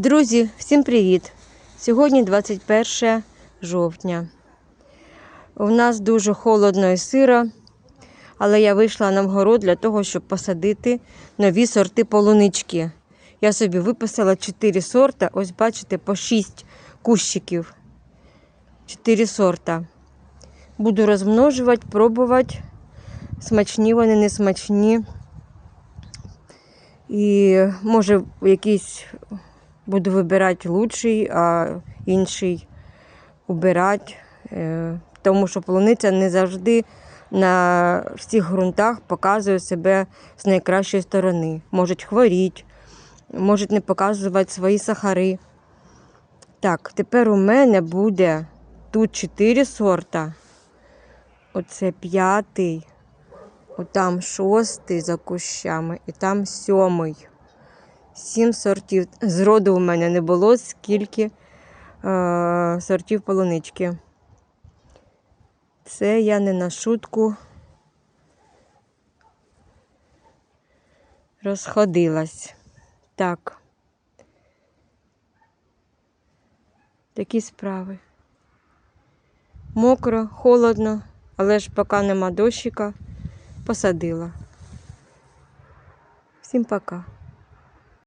Друзі, всім привіт! Сьогодні 21 жовтня. У нас дуже холодно і сиро, але я вийшла на вгород для того, щоб посадити нові сорти полунички. Я собі виписала 4 сорта, ось бачите, по 6 кущиків. 4 сорта. Буду розмножувати, пробувати. Смачні вони, не смачні. І може якийсь буду вибирати лучший, а інший убирати. Е, Тому що полуниця не завжди на всіх ґрунтах показує себе з найкращої сторони. Можуть хворіти, можуть не показувати свої сахари. Так, тепер у мене буде тут 4 сорта. Оце п'ятий, отам шостий за кущами, і там сьомий. Сім сортів. Зроду у мене не було скільки е, сортів полунички. Це я не на шутку розходилась. Так. Такі справи. Мокро, холодно, але ж поки нема дощика, посадила. Всім пока.